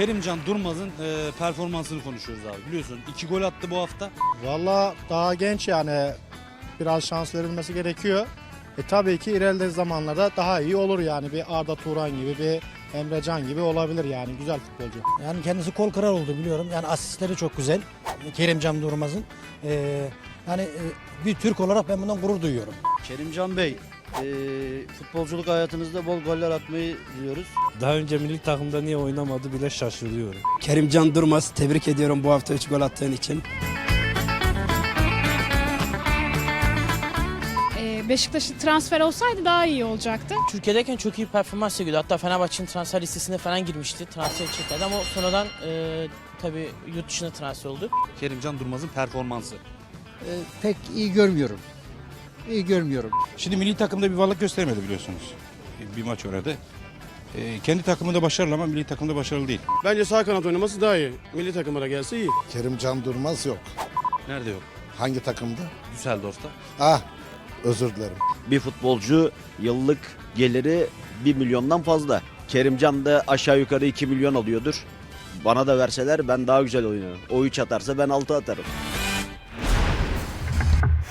Kerimcan Durmaz'ın e, performansını konuşuyoruz abi. Biliyorsun iki gol attı bu hafta. Valla daha genç yani biraz şans verilmesi gerekiyor. E tabii ki ileride zamanlarda daha iyi olur yani bir Arda Turan gibi bir Emre Can gibi olabilir yani güzel futbolcu. Yani kendisi kol kırar oldu biliyorum. Yani asistleri çok güzel. Kerimcan Durmaz'ın. Ee, yani e, bir Türk olarak ben bundan gurur duyuyorum. Kerimcan Bey, futbolculuk hayatınızda bol goller atmayı diliyoruz. Daha önce milli takımda niye oynamadı bile şaşırıyorum. Kerimcan Durmaz tebrik ediyorum bu hafta 3 gol attığın için. Ee, Beşiktaş'ın transfer olsaydı daha iyi olacaktı. Türkiye'deyken çok iyi performans sergiliyordu. Hatta Fenerbahçe'nin transfer listesine falan girmişti. Transfer çekildi ama sonradan e, tabii yurt dışına transfer oldu. Kerimcan Durmaz'ın performansı. pek iyi görmüyorum. İyi görmüyorum. Şimdi milli takımda bir varlık göstermedi biliyorsunuz. Bir maç oynadı. Ee, kendi takımında başarılı ama milli takımda başarılı değil. Bence sağ kanat oynaması daha iyi. Milli takıma da gelse iyi. Kerimcan Durmaz yok. Nerede yok? Hangi takımda? Düsseldorf'ta. Ah özür dilerim. Bir futbolcu yıllık geliri 1 milyondan fazla. Kerimcan da aşağı yukarı 2 milyon alıyordur. Bana da verseler ben daha güzel oynarım. O 3 atarsa ben 6 atarım.